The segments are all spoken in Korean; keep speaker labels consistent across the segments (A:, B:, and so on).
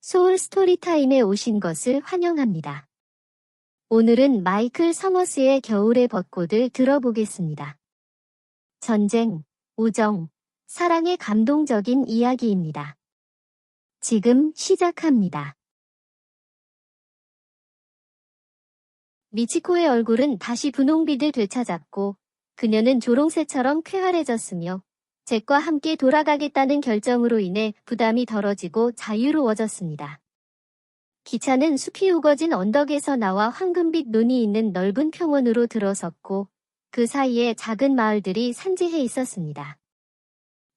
A: 소울 스토리타임에 오신 것을 환영합니다. 오늘은 마이클 서머스의 겨울의 벚꽃을 들어보겠습니다. 전쟁, 우정, 사랑의 감동적인 이야기입니다. 지금 시작합니다. 미치코의 얼굴은 다시 분홍빛을 되찾았고 그녀는 조롱새처럼 쾌활해졌으며 잭과 함께 돌아가겠다는 결정으로 인해 부담이 덜어지고 자유로워졌습니다. 기차는 숲이 우거진 언덕에서 나와 황금빛 눈이 있는 넓은 평원으로 들어섰고 그 사이에 작은 마을들이 산재해 있었습니다.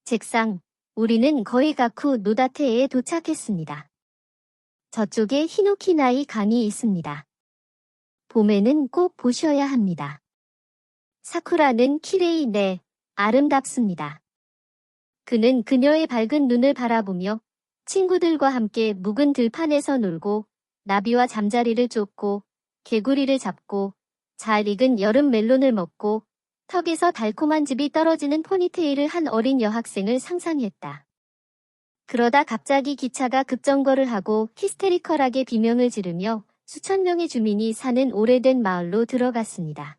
A: 잭상, 우리는 거의 가쿠 노다테에 도착했습니다. 저쪽에 히노키나이 강이 있습니다. 봄에는 꼭 보셔야 합니다. 사쿠라는 키레이 네, 아름답습니다. 그는 그녀의 밝은 눈을 바라보며 친구들과 함께 묵은 들판에서 놀고 나비와 잠자리를 쫓고 개구리를 잡고 잘 익은 여름 멜론을 먹고 턱에서 달콤한 즙이 떨어지는 포니테일을 한 어린 여학생을 상상했다. 그러다 갑자기 기차가 급정거를 하고 히스테리컬하게 비명을 지르며 수천 명의 주민이 사는 오래된 마을로 들어갔습니다.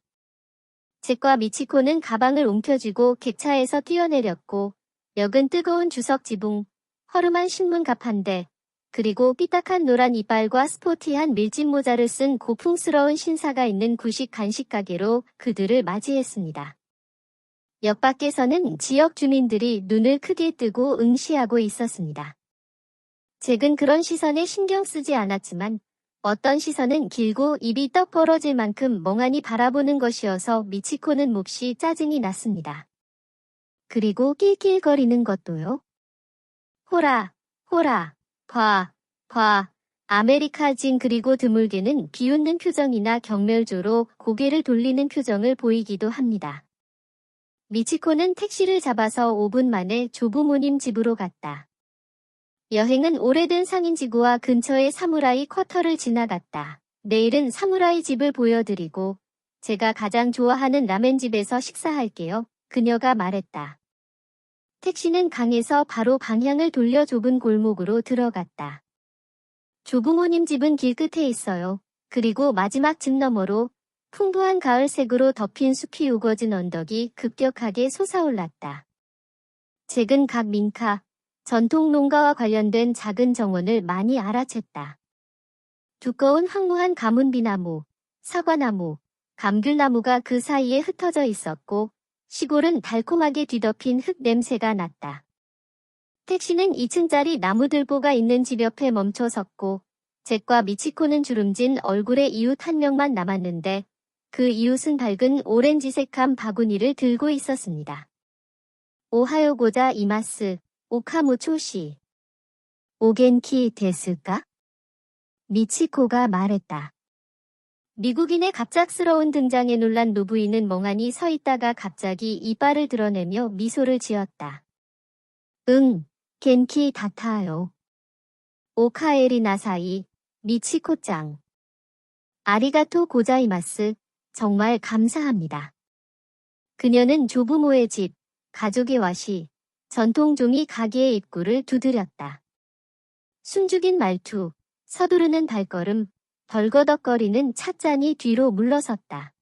A: 잭과 미치코는 가방을 옮겨쥐고 객차에서 뛰어내렸고 역은 뜨거운 주석 지붕, 허름한 신문 갑 한 대, 그리고 삐딱한 노란 이빨과 스포티한 밀짚 모자를 쓴 고풍스러운 신사가 있는 구식 간식 가게로 그들을 맞이했습니다. 역 밖에서는 지역 주민들이 눈을 크게 뜨고 응시하고 있었습니다. 잭은 그런 시선에 신경 쓰지 않았지만 어떤 시선은 길고 입이 떡 벌어질 만큼 멍하니 바라보는 것이어서 미치코는 몹시 짜증이 났습니다. 그리고 낄낄거리는 것도요. 호라, 호라, 봐, 봐. 아메리카진 그리고 드물게는 비웃는 표정이나 경멸조로 고개를 돌리는 표정을 보이기도 합니다. 미치코는 택시를 잡아서 5분 만에 조부모님 집으로 갔다. 여행은 오래된 상인지구와 근처의 사무라이 쿼터를 지나갔다. 내일은 사무라이 집을 보여드리고 제가 가장 좋아하는 라멘집에서 식사할게요. 그녀가 말했다. 택시는 강에서 바로 방향을 돌려 좁은 골목으로 들어갔다. 조부모님 집은 길 끝에 있어요. 그리고 마지막 집 너머로 풍부한 가을색으로 덮인 숲이 우거진 언덕이 급격하게 솟아올랐다. 잭은 각 민카, 전통 농가와 관련된 작은 정원을 많이 알아챘다. 두꺼운 황무한 가문비나무, 사과나무, 감귤나무가 그 사이에 흩어져 있었고 시골은 달콤하게 뒤덮인 흙 냄새가 났다. 택시는 2층짜리 나무들보가 있는 집 옆에 멈춰 섰고 잭과 미치코는 주름진 얼굴의 이웃 한 명만 남았는데 그 이웃은 밝은 오렌지색한 바구니를 들고 있었습니다. 오하요 고자 이마스 오카무초시 오겐키 데스까? 미치코가 말했다. 미국인의 갑작스러운 등장에 놀란 노부인은 멍하니 서 있다가 갑자기 이빨을 드러내며 미소를 지었다. 응, 겐키 다타요. 오카에리 나사이, 미치코짱. 아리가토 고자이마스, 정말 감사합니다. 그녀는 조부모의 집, 가족의 와시, 전통종이 가게의 입구를 두드렸다. 숨죽인 말투, 서두르는 발걸음, 벌거덕거리는 찻잔이 뒤로 물러섰다.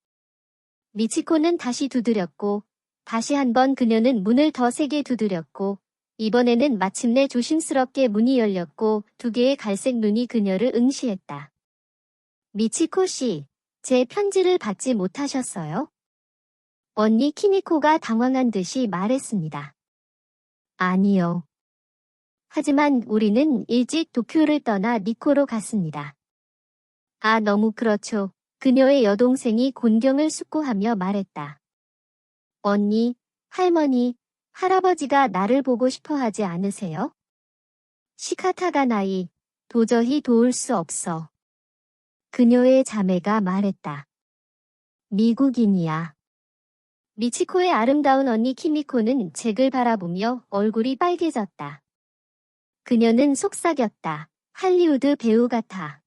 A: 미치코는 다시 두드렸고 다시 한번 그녀는 문을 더 세게 두드렸고 이번에는 마침내 조심스럽게 문이 열렸고 두 개의 갈색 눈이 그녀를 응시했다. 미치코 씨, 제 편지를 받지 못하셨어요? 언니 키미코가 당황한 듯이 말했습니다. 아니요. 하지만 우리는 일찍 도쿄를 떠나 니코로 갔습니다. 아, 너무 그렇죠. 그녀의 여동생이 곤경을 숙고하며 말했다. 언니, 할머니, 할아버지가 나를 보고 싶어 하지 않으세요? 시카타가 나이, 도저히 도울 수 없어. 그녀의 자매가 말했다. 미국인이야. 미치코의 아름다운 언니 키미코는 잭을 바라보며 얼굴이 빨개졌다. 그녀는 속삭였다. 할리우드 배우 같아.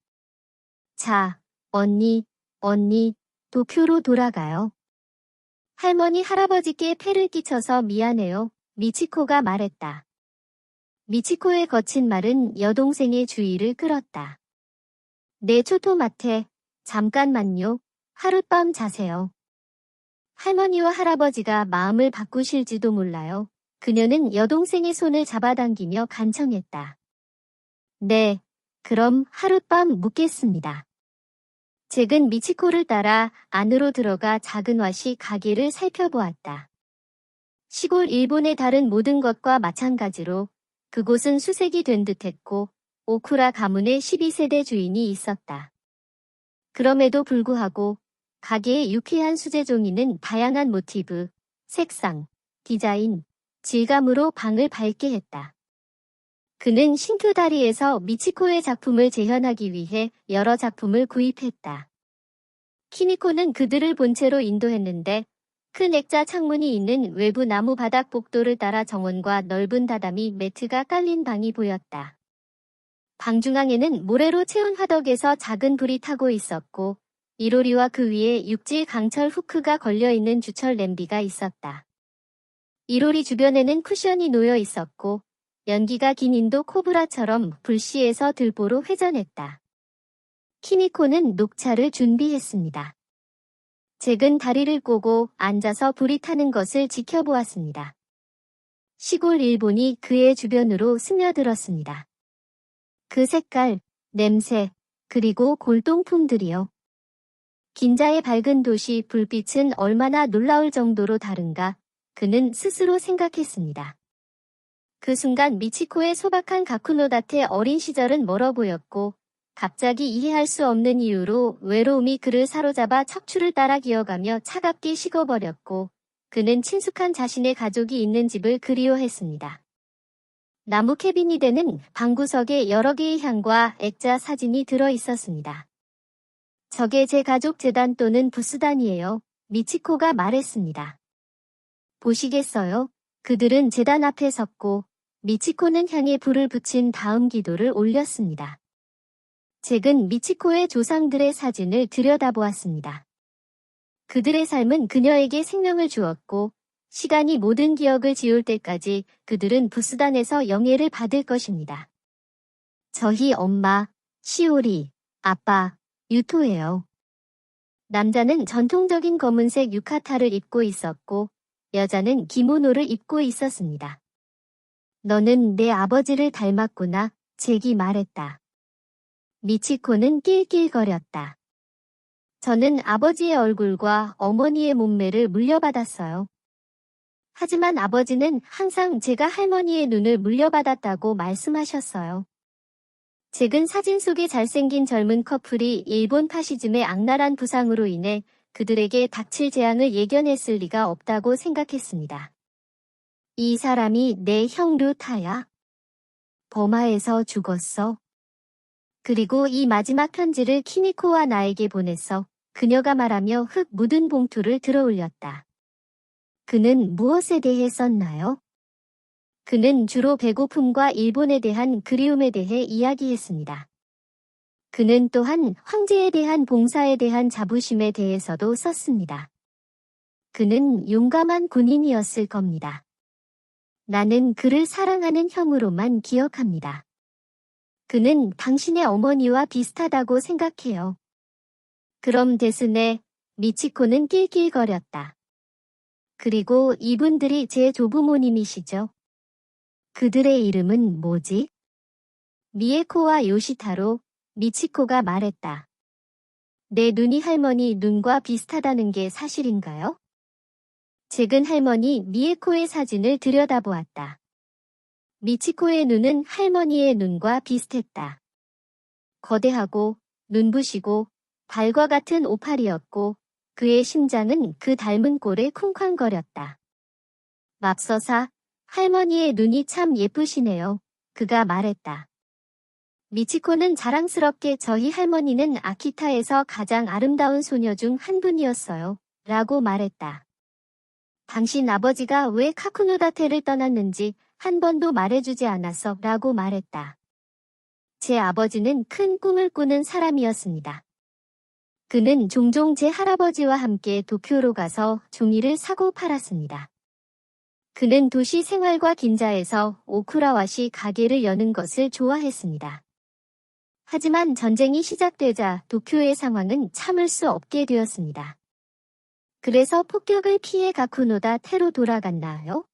A: 자, 언니, 언니, 도쿄로 돌아가요. 할머니 할아버지께 폐를 끼쳐서 미안해요. 미치코가 말했다. 미치코의 거친 말은 여동생의 주의를 끌었다. 내 초토마테, 잠깐만요. 하룻밤 자세요. 할머니와 할아버지가 마음을 바꾸실지도 몰라요. 그녀는 여동생의 손을 잡아당기며 간청했다. 네, 그럼 하룻밤 묵겠습니다. 잭은 미치코를 따라 안으로 들어가 작은 와시 가게를 살펴보았다. 시골 일본의 다른 모든 것과 마찬가지로 그곳은 수색이 된 듯했고 오쿠라 가문의 12세대 주인이 있었다. 그럼에도 불구하고 가게의 유쾌한 수제종이는 다양한 모티브, 색상, 디자인, 질감으로 방을 밝게 했다. 그는 싱크다리에서 미치코의 작품을 재현하기 위해 여러 작품을 구입했다. 키미코는 그들을 본체로 인도했는데 큰 액자 창문이 있는 외부 나무 바닥 복도를 따라 정원과 넓은 다다미 매트가 깔린 방이 보였다. 방 중앙에는 모래로 채운 화덕에서 작은 불이 타고 있었고 이로리와 그 위에 육질 강철 후크가 걸려있는 주철 냄비가 있었다. 이로리 주변에는 쿠션이 놓여 있었고 연기가 긴 인도 코브라처럼 불씨에서 들보로 회전했다. 키미코는 녹차를 준비했습니다. 잭은 다리를 꼬고 앉아서 불이 타는 것을 지켜보았습니다. 시골 일본이 그의 주변으로 스며들었습니다. 그 색깔, 냄새, 그리고 골동품들이요. 긴자의 밝은 도시 불빛은 얼마나 놀라울 정도로 다른가 그는 스스로 생각했습니다. 그 순간 미치코의 소박한 가쿠노다테 어린 시절은 멀어 보였고 갑자기 이해할 수 없는 이유로 외로움이 그를 사로잡아 척추를 따라 기어가며 차갑게 식어버렸고 그는 친숙한 자신의 가족이 있는 집을 그리워했습니다. 나무 캐비닛에는 방구석에 여러 개의 향과 액자 사진이 들어 있었습니다. 저게 제 가족 재단 또는 부스단이에요. 미치코가 말했습니다. 보시겠어요? 그들은 재단 앞에 섰고 미치코는 향에 불을 붙인 다음 기도를 올렸습니다. 잭은 미치코의 조상들의 사진을 들여다보았습니다. 그들의 삶은 그녀에게 생명을 주었고 시간이 모든 기억을 지울 때까지 그들은 부스단에서 영예를 받을 것입니다. 저희 엄마, 시오리, 아빠, 유토예요. 남자는 전통적인 검은색 유카타를 입고 있었고 여자는 기모노를 입고 있었습니다. 너는 내 아버지를 닮았구나, 잭이 말했다. 미치코는 낄낄거렸다. 저는 아버지의 얼굴과 어머니의 몸매를 물려받았어요. 하지만 아버지는 항상 제가 할머니의 눈을 물려받았다고 말씀하셨어요. 잭은 사진 속의 잘생긴 젊은 커플이 일본 파시즘의 악랄한 부상으로 인해 그들에게 닥칠 재앙을 예견했을 리가 없다고 생각했습니다. 이 사람이 내형 루타야? 버마에서 죽었어. 그리고 이 마지막 편지를 키미코와 나에게 보냈어. 그녀가 말하며 흙 묻은 봉투를 들어 올렸다. 그는 무엇에 대해 썼나요? 그는 주로 배고픔과 일본에 대한 그리움에 대해 이야기했습니다. 그는 또한 황제에 대한 봉사에 대한 자부심에 대해서도 썼습니다. 그는 용감한 군인이었을 겁니다. 나는 그를 사랑하는 형으로만 기억합니다. 그는 당신의 어머니와 비슷하다고 생각해요. 그럼 대신에 미치코는 낄낄거렸다. 그리고 이분들이 제 조부모님이시죠? 그들의 이름은 뭐지? 미에코와 요시타로 미치코가 말했다. 내 눈이 할머니 눈과 비슷하다는 게 사실인가요? 잭은 할머니 미에코의 사진을 들여다보았다. 미치코의 눈은 할머니의 눈과 비슷했다. 거대하고 눈부시고 달과 같은 오팔이었고 그의 심장은 그 닮은 꼴에 쿵쾅거렸다. 맙서사, 할머니의 눈이 참 예쁘시네요. 그가 말했다. 미치코는 자랑스럽게 저희 할머니는 아키타에서 가장 아름다운 소녀 중 한 분이었어요. 라고 말했다. 당신 아버지가 왜 카쿠노다테를 떠났는지 한 번도 말해주지 않았어 라고 말했다. 제 아버지는 큰 꿈을 꾸는 사람이었습니다. 그는 종종 제 할아버지와 함께 도쿄로 가서 종이를 사고 팔았습니다. 그는 도시 생활과 긴자에서 오쿠라와시 가게를 여는 것을 좋아했습니다. 하지만 전쟁이 시작되자 도쿄의 상황은 참을 수 없게 되었습니다. 그래서 폭격을 피해 가쿠노다 테로 돌아갔나요?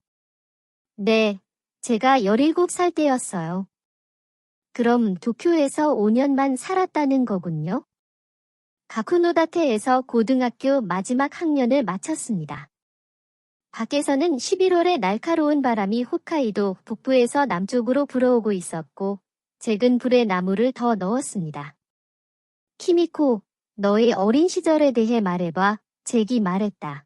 A: 네, 제가 17살 때였어요. 그럼 도쿄에서 5년만 살았다는 거군요. 가쿠노다테에서 고등학교 마지막 학년을 마쳤습니다. 밖에서는 11월에 날카로운 바람이 홋카이도 북부에서 남쪽으로 불어오고 있었고, 잭은 불에 나무를 더 넣었습니다. 키미코, 너의 어린 시절에 대해 말해봐, 잭이 말했다.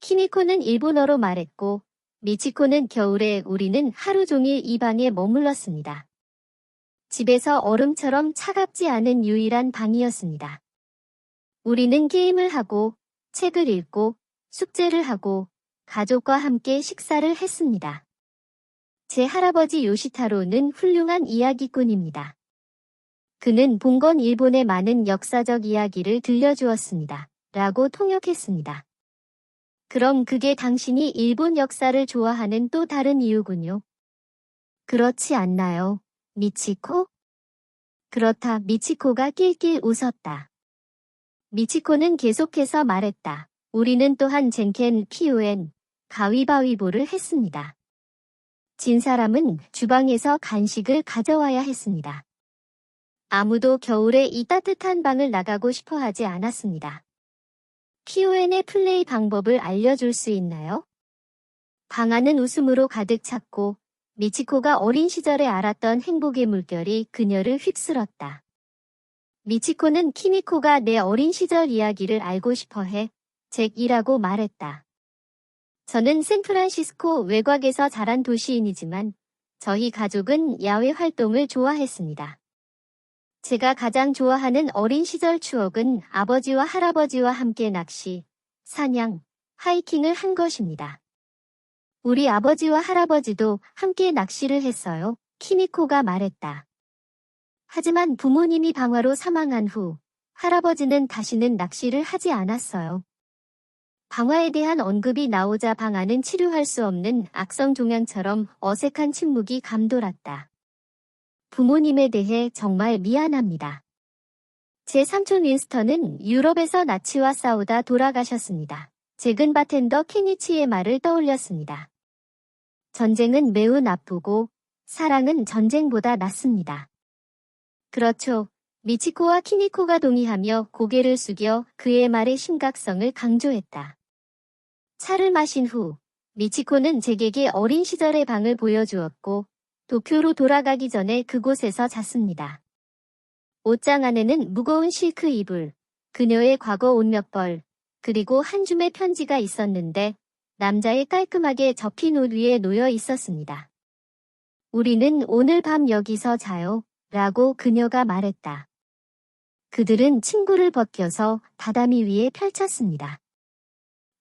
A: 키미코는 일본어로 말했고, 미치코는 겨울에 우리는 하루 종일 이 방에 머물렀습니다. 집에서 얼음처럼 차갑지 않은 유일한 방이었습니다. 우리는 게임을 하고, 책을 읽고, 숙제를 하고, 가족과 함께 식사를 했습니다. 제 할아버지 요시타로는 훌륭한 이야기꾼입니다. 그는 본건 일본의 많은 역사적 이야기를 들려주었습니다. 라고 통역했습니다. 그럼 그게 당신이 일본 역사를 좋아하는 또 다른 이유군요. 그렇지 않나요, 미치코? 그렇다 미치코가 낄낄 웃었다. 미치코는 계속해서 말했다. 우리는 또한 젠켄 피오엔 가위바위보를 했습니다. 진 사람은 주방에서 간식을 가져와야 했습니다. 아무도 겨울에 이 따뜻한 방을 나가고 싶어 하지 않았습니다. 피오엔의 플레이 방법을 알려줄 수 있나요? 방 안은 웃음으로 가득 찼고 미치코가 어린 시절에 알았던 행복의 물결이 그녀를 휩쓸었다. 미치코는 키미코가 내 어린 시절 이야기를 알고 싶어 해 잭이라고 말했다. 저는 샌프란시스코 외곽에서 자란 도시인이지만 저희 가족은 야외 활동을 좋아했습니다. 제가 가장 좋아하는 어린 시절 추억은 아버지와 할아버지와 함께 낚시, 사냥, 하이킹을 한 것입니다. 우리 아버지와 할아버지도 함께 낚시를 했어요. 키미코가 말했다. 하지만 부모님이 방화로 사망한 후 할아버지는 다시는 낚시를 하지 않았어요. 방화에 대한 언급이 나오자 방화는 치료할 수 없는 악성 종양처럼 어색한 침묵이 감돌았다. 부모님에 대해 정말 미안합니다. 제 삼촌 윈스턴은 유럽에서 나치와 싸우다 돌아가셨습니다. 잭은 바텐더 케니치의 말을 떠올렸습니다. 전쟁은 매우 나쁘고 사랑은 전쟁보다 낫습니다. 그렇죠. 미치코와 키니코가 동의하며 고개를 숙여 그의 말의 심각성을 강조했다. 차를 마신 후 미치코는 잭에게 어린 시절의 방을 보여주었고 도쿄로 돌아가기 전에 그곳에서 잤습니다. 옷장 안에는 무거운 실크 이불, 그녀의 과거 옷몇 벌, 그리고 한 줌의 편지가 있었는데 남자의 깔끔하게 접힌 옷 위에 놓여 있었습니다. 우리는 오늘 밤 여기서 자요. 라고 그녀가 말했다. 그들은 친구를 벗겨서 다다미 위에 펼쳤습니다.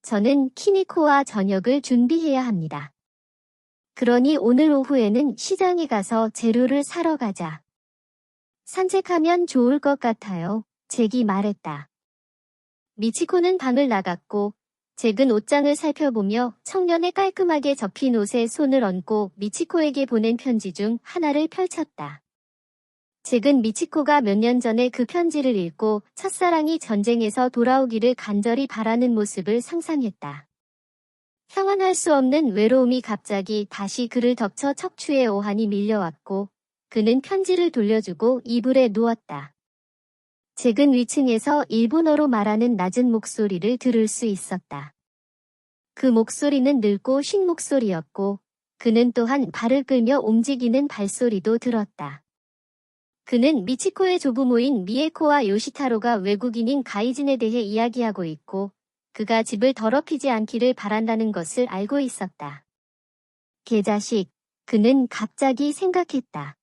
A: 저는 키니코와 저녁을 준비해야 합니다. 그러니 오늘 오후에는 시장에 가서 재료를 사러 가자. 산책하면 좋을 것 같아요. 잭이 말했다. 미치코는 방을 나갔고 잭은 옷장을 살펴보며 청년의 깔끔하게 접힌 옷에 손을 얹고 미치코에게 보낸 편지 중 하나를 펼쳤다. 잭은 미치코가 몇 년 전에 그 편지를 읽고 첫사랑이 전쟁에서 돌아오기를 간절히 바라는 모습을 상상했다. 평안할 수 없는 외로움이 갑자기 다시 그를 덮쳐 척추에 오한이 밀려왔고 그는 편지를 돌려주고 이불에 누웠다. 잭은 위층에서 일본어로 말하는 낮은 목소리를 들을 수 있었다. 그 목소리는 늙고 쉰 목소리였고 그는 또한 발을 끌며 움직이는 발소리도 들었다. 그는 미치코의 조부모인 미에코와 요시타로가 외국인인 가이진에 대해 이야기하고 있고 그가 집을 더럽히지 않기를 바란다는 것을 알고 있었다. 개자식, 그는 갑자기 생각했다.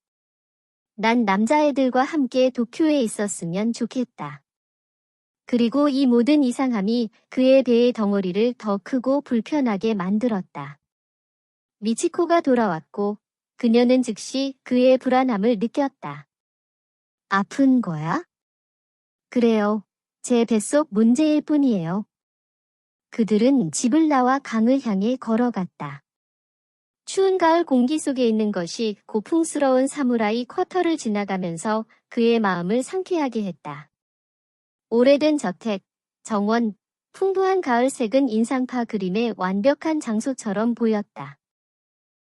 A: 난 남자애들과 함께 도쿄에 있었으면 좋겠다. 그리고 이 모든 이상함이 그의 배의 덩어리를 더 크고 불편하게 만들었다. 미치코가 돌아왔고 그녀는 즉시 그의 불안함을 느꼈다. 아픈 거야? 그래요. 제 뱃속 문제일 뿐이에요. 그들은 집을 나와 강을 향해 걸어갔다. 추운 가을 공기 속에 있는 것이 고풍스러운 사무라이 쿼터를 지나가면서 그의 마음을 상쾌하게 했다. 오래된 저택, 정원, 풍부한 가을색은 인상파 그림의 완벽한 장소처럼 보였다.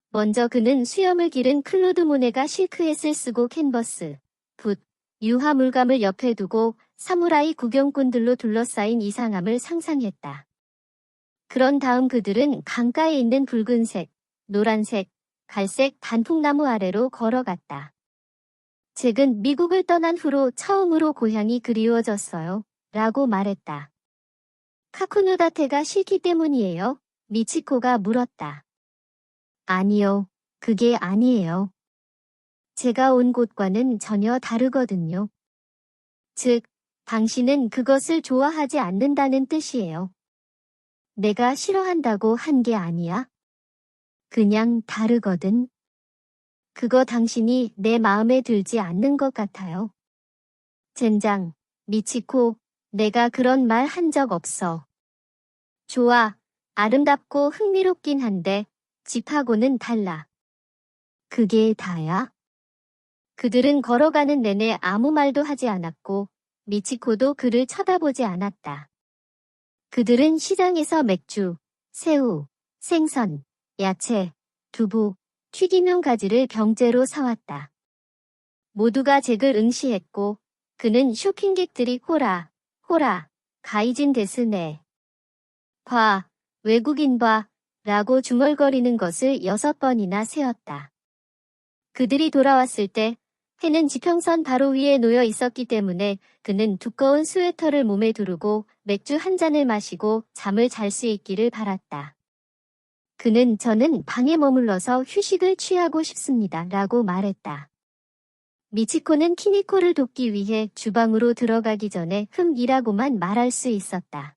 A: 먼저 그는 수염을 기른 클로드 모네가 실크햇을 쓰고 캔버스, 붓, 유화 물감을 옆에 두고 사무라이 구경꾼들로 둘러싸인 이상함을 상상했다. 그런 다음 그들은 강가에 있는 붉은색, 노란색, 갈색 단풍나무 아래로 걸어갔다. 잭은 미국을 떠난 후로 처음으로 고향이 그리워졌어요. 라고 말했다. 카쿠누다테가 싫기 때문이에요. 미치코가 물었다. 아니요. 그게 아니에요. 제가 온 곳과는 전혀 다르거든요. 즉, 당신은 그것을 좋아하지 않는다는 뜻이에요. 내가 싫어한다고 한 게 아니야. 그냥 다르거든. 그거 당신이 내 마음에 들지 않는 것 같아요. 젠장, 미치코, 내가 그런 말 한 적 없어. 좋아, 아름답고 흥미롭긴 한데, 집하고는 달라. 그게 다야? 그들은 걸어가는 내내 아무 말도 하지 않았고, 미치코도 그를 쳐다보지 않았다. 그들은 시장에서 맥주, 새우, 생선, 야채, 두부, 튀김용 가지를 병째로 사왔다. 모두가 잭을 응시했고, 그는 쇼핑객들이 호라, 호라, 가이진 데스네. 봐, 외국인 봐, 라고 중얼거리는 것을 여섯 번이나 세었다. 그들이 돌아왔을 때 해는 지평선 바로 위에 놓여 있었기 때문에 그는 두꺼운 스웨터를 몸에 두르고 맥주 한 잔을 마시고 잠을 잘 수 있기를 바랐다. 그는 저는 방에 머물러서 휴식을 취하고 싶습니다. 라고 말했다. 미치코는 키니코를 돕기 위해 주방으로 들어가기 전에 흠이라고만 말할 수 있었다.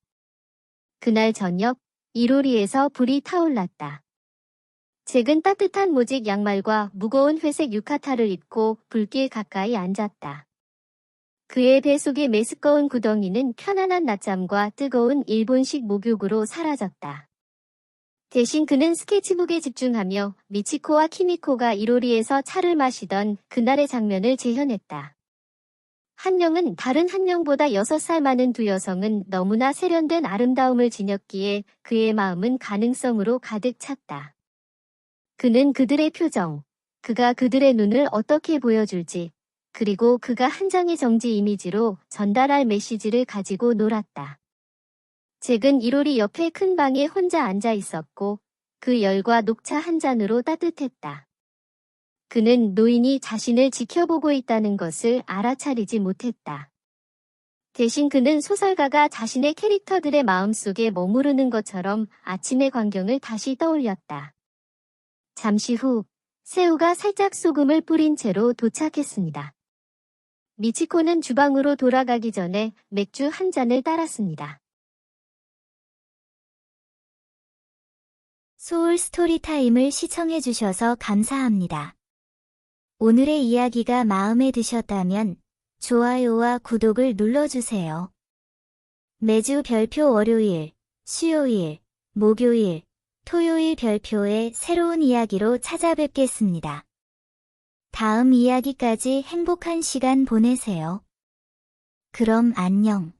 A: 그날 저녁, 이로리에서 불이 타올랐다. 잭은 따뜻한 모직 양말과 무거운 회색 유카타를 입고 불길 가까이 앉았다. 그의 배 속의 메스꺼운 구덩이는 편안한 낮잠과 뜨거운 일본식 목욕으로 사라졌다. 대신 그는 스케치북에 집중하며 미치코와 키미코가 이로리에서 차를 마시던 그날의 장면을 재현했다. 한 명은 다른 한 명보다 6살 많은 두 여성은 너무나 세련된 아름다움을 지녔기에 그의 마음은 가능성으로 가득 찼다. 그는 그들의 표정, 그가 그들의 눈을 어떻게 보여줄지, 그리고 그가 한 장의 정지 이미지로 전달할 메시지를 가지고 놀았다. 잭은 이로리 옆에 큰 방에 혼자 앉아 있었고 그 열과 녹차 한 잔으로 따뜻했다. 그는 노인이 자신을 지켜보고 있다는 것을 알아차리지 못했다. 대신 그는 소설가가 자신의 캐릭터들의 마음속에 머무르는 것처럼 아침의 광경을 다시 떠올렸다. 잠시 후 새우가 살짝 소금을 뿌린 채로 도착했습니다. 미치코는 주방으로 돌아가기 전에 맥주 한 잔을 따랐습니다.
B: 소울 스토리타임을 시청해주셔서 감사합니다. 오늘의 이야기가 마음에 드셨다면 좋아요와 구독을 눌러주세요. 매주 별표 월요일, 수요일, 목요일, 토요일 별표의 새로운 이야기로 찾아뵙겠습니다. 다음 이야기까지 행복한 시간 보내세요. 그럼 안녕.